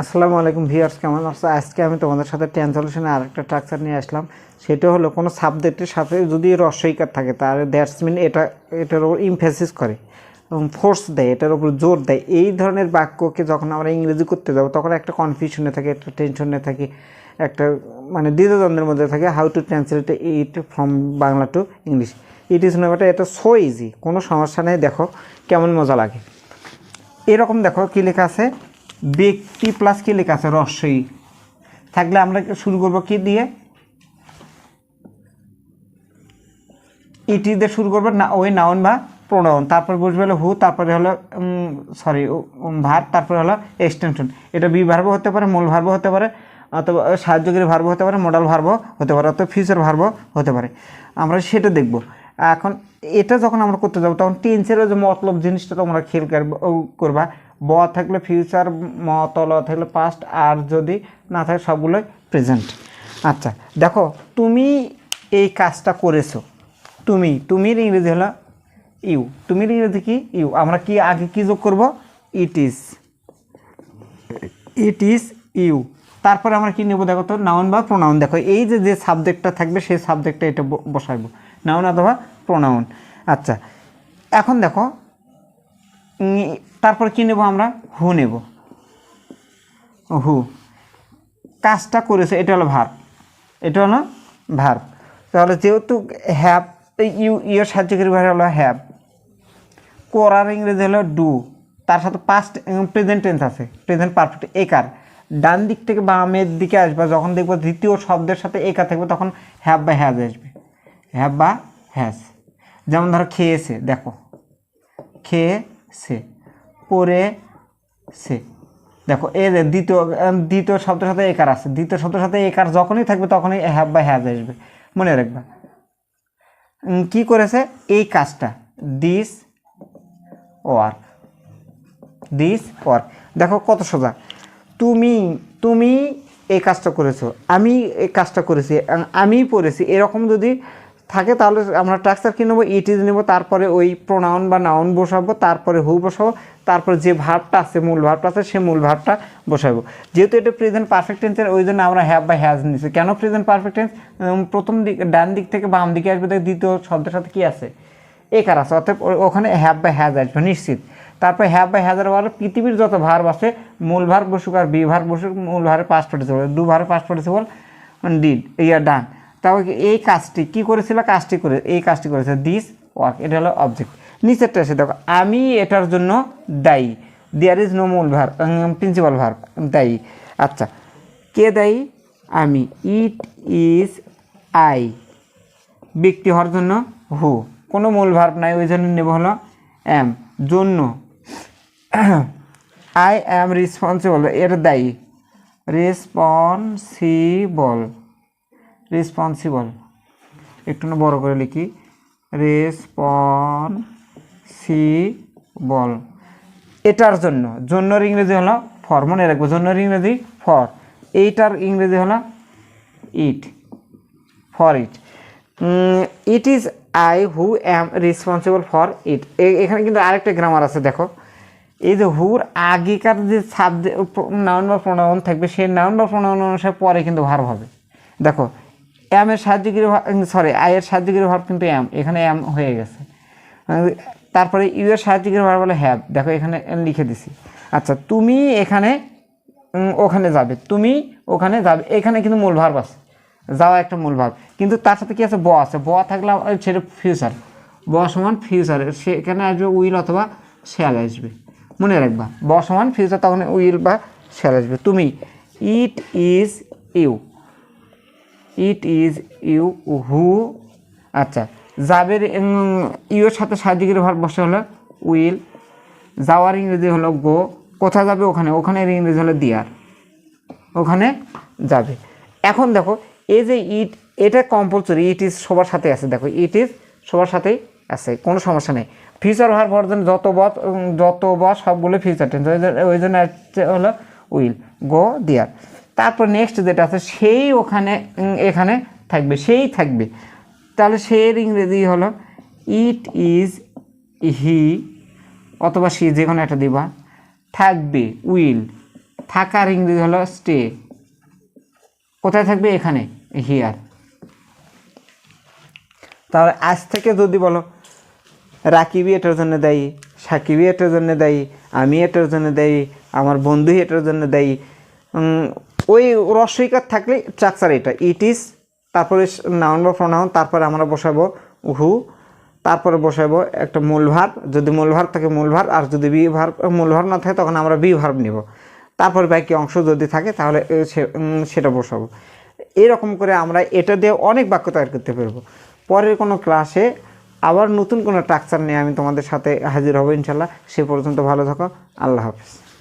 আসসালামু আলাইকুম ভিউয়ার্স, কেমন আছো? আজকে আমি তোমাদের সাথে টেন সলিউশনে আরেকটা স্ট্রাকচার নিয়ে আসলাম। সেটা হলো কোনো সাবজেক্টের সাথে যদি রস্বইকার থাকে, তাহলে দ্যাটস মিন এটা, এটার উপর ইমফেসিস করে এবং ফোর্স দেয়, এটার উপর জোর দেয়। এই ধরনের বাক্যকে যখন আমরা ইংরেজি করতে যাব, তখন একটা কনফিউশনে থাকে, একটা টেনশনে থাকে, একটা মানে দ্বিধাদ্বন্দ্বের মধ্যে থাকে how to translate it from Bangla to English it is not a এটা সো ইজি কোনো সমস্যা নেই, দেখো কেমন মজা লাগে। এরকম দেখো কী লেখা আছে? ব্যক্তি প্লাস কী লেখা আছে? রস্যই থাকলে আমরা শুরু করব কি দিয়ে? ইটি দিয়ে শুরু করব না, ওই নাউন বা প্রোনাউন তারপর বসবে হলো হু তারপরে হলো সরি ভার তারপরে হলো এক্সটেনশন এটা বি ভার্ব হতে পারে, মূল ভার্ব হতে পারে, অথবা সাহায্যকারী ভার্ব হতে পারে মডাল ভার্ব হতে পারে, অথবা ফিউচার ভার্ব হতে পারে। আমরা সেটা দেখব। এখন এটা যখন আমরা করতে যাব, তখন টেন্সের যে মতলব জিনিসটা তোমরা ও করবা। ব থাকলে ফিউচার মতল থাকলে পাস্ট আর যদি না থাকে সবগুলোই প্রেজেন্ট আচ্ছা দেখো, তুমি এই কাজটা করেছ। তুমি, তুমির ইংরেজি হলো ইউ। তুমির ইংরেজি কি? ইউ। আমরা কি আগে কি যোগ করব? It is it is you তারপরে আমরা কি নেব দেখো তো? নাউন বা প্রোনাউন দেখো, এই যে যে সাবজেক্টটা থাকবে, সেই সাবজেক্টটা এটা বসাইবো। নাউন অথবা প্রোনাউন আচ্ছা এখন দেখো তারপর কি নেব আমরা? হু নেব। হু কাজটা করেছে, এটা হলো ভার্ব এটা হলো ভার্ব তাহলে যেহেতু হ্যাভ ইউ ইয়ের সাহায্যকারী ভার্ব হলো হ্যাভ করার ইংরেজি হলো ডু তার সাথে পাস্ট প্রেজেন্ট টেন্স আছে। প্রেজেন্ট পারফেক্ট একার। ডান দিক থেকে বামের দিকে আসবে, যখন দেখব দ্বিতীয় শব্দের সাথে একা থাকবে, তখন হ্যাভ বা হ্যাজ আসবে। হ্যাভ বা হ্যাজ। যেমন ধরো খেয়েছে, দেখো। খেয়েছে, পড়েছে। দেখো, এ দ্বিতীয় দ্বিতীয় শব্দের সাথে একার আছে দ্বিতীয় শব্দের সাথে একার যখনই থাকবে, তখনই হ্যাভ বা হ্যাজ আসবে। মনে রাখবা। কি করেছে? এই কাজটা। দিস ওয়ার্ক দিস ওয়ার্ক দেখো কত সোজা। তুমি তুমি এই কাজটা করেছ, আমি এই কাজটা করেছি আমি পড়েছি, এরকম যদি থাকে তাহলে আমরা ট্রাক্সার কি নেব? ইট ইজ নেব, তারপরে ওই প্রোনাউন বা নাউন বসাবো, তারপরে হু বসাবো, তারপরে যে ভাবটা আছে, মূল ভাবটা আছে, সে মূল ভাবটা বসাবো। যেহেতু এটা প্রেজেন্ট পারফেক্ট টেন্সের ওই জন্য আমরা হ্যাভ বা হ্যাজ নিচ্ছি কেন প্রেজেন্ট পারফেক্ট টেন্স প্রথম দিক, ডান দিক থেকে বাম দিকে আসবে দ্বিতীয় শব্দের সাথে কী আছে? একার আছে অর্থাৎ ওখানে হ্যাভ বা হ্যাজ আসবে, নিশ্চিত। তারপরে হ্যাভ বাই হ্যাজের পরে পৃথিবীর যত ভার আছে, মূল ভার বসুক আর বি ভার বসুক, মূল ভারে পাস পার্টিসিপল দু ভারে পাস পার্টিসিপল মানে ডিড ইয়ার ডান তারপর এই কাজটি কি করেছিল? কাজটি করে, এই কাজটি করেছে দিস ওয়ার্ক এটা হলো অবজেক্ট নিচেরটা এসে দেখো, আমি এটার জন্য দায়ী। দেয়ার ইজ নো মূল ভার প্রিন্সিপাল ভার দায়ী। আচ্ছা কে দায়ী? আমি। ইট ইজ আই ব্যক্তি হওয়ার জন্য হু কোনো মূল ভার্ব নাই, ওই জন্য নেব হলো অ্যাম জন্য। আই অ্যাম রেসপন্সিবল এর দায়ী। রেসপন্সিবল রেসপন্সিবল একটু না বড় করে লিখি। রেসপন্সিবল এটার জন্য, জন্যর ইংরেজি হলো ফর মনে রাখব, জন্যর ইংরেজি ফর এইটার ইংরেজি হলো it for it it is I who am responsible for it এখানে কিন্তু আরেকটা গ্রামার আছে, দেখো। এই যে হুর আগেকার যে সাবজেক্ট নাউন বা প্রোনাউন থাকবে, সেই নাউন বা প্রোনাউন অনুসারে পরে কিন্তু ভার্ব হবে। দেখো এম অ্যামের সাহায্যকারী সরি আয়ের সাহায্যকারী ভার্ব কিন্তু অ্যাম এখানে অ্যাম হয়ে গেছে। তারপরে ইউ এর সাহায্যকারী ভার্ব বলে হ্যাভ, দেখো এখানে লিখে দিছি। আচ্ছা তুমি এখানে ওখানে যাবে, তুমি ওখানে যাবে, এখানে কিন্তু মূল ভার্ব আছে। যাওয়া একটা মূল ভার্ব। কিন্তু তার সাথে কি আছে? ব আছে। ব থাকলে সেটা ফিউচার ব সমান ফিউচার সেখানে আসবে উইল অথবা শ্যাল আসবে। মনে রাখবা ব সমান ফিউচার তখন উইল বা শ্যাল আসবে। তুমি it is you it is you who আচ্ছা যাবের ইউর সাথে সাহায্যকারী ভার বসে হলো উইল, যাওয়ার ইংরেজি হলো গো, কোথায় যাবে ওখানে? ওখানে ইংরেজি হলো দিয়ার ওখানে যাবে। এখন দেখো, এই যে ইট এটা কম্পালসরি ইট ইজ সবার সাথে আছে। দেখো ইট ইজ সবার সাথেই আছে, কোনো সমস্যা নেই। ফিউচার হওয়ার পর যত বস যত বস সবগুলো ফিউচার টেন্স ওই জন্য হলো উইল গো দিয়ার তারপর নেক্সট যেটা আছে, সেই ওখানে এখানে থাকবে, সেই থাকবে। তাহলে সেই ইংরেজি হলো ইট ইজ হি অথবা সি যে কোনো একটা দিবা, থাকবে উইল থাকার ইংরেজি হলো স্টে কোথায় থাকবে? এখানে হিয়ার তাহলে আজ থেকে যদি বলো রাকিবি এটার জন্য দায়ী সাকিবি এটার জন্য দায়ী, আমি এটার জন্য দায়ী, আমার বন্ধু এটার জন্য দায়ী। ওই রস্বইকার থাকলে স্ট্রাকচার এটা। ইট ইজ তারপরে নাউন বা প্রনাউন তারপরে আমরা বসাবো হু তারপরে বসাবো একটা মূল যদি মূল থাকে মূল ভার আর যদি বি ভার মূল ভার না থাকে, তখন আমরা বি ভার্ব নিব। তারপর বাকি অংশ যদি থাকে, তাহলে সেটা বসাবো। এরকম করে আমরা এটা দিয়ে অনেক বাক্য তৈরি করতে পারব। পরের কোনো ক্লাসে আবার নতুন কোনো ট্রাকচার নিয়ে আমি তোমাদের সাথে হাজির হব ইনশাল্লাহ। সে পর্যন্ত ভালো থাকো। আল্লাহ হাফিজ।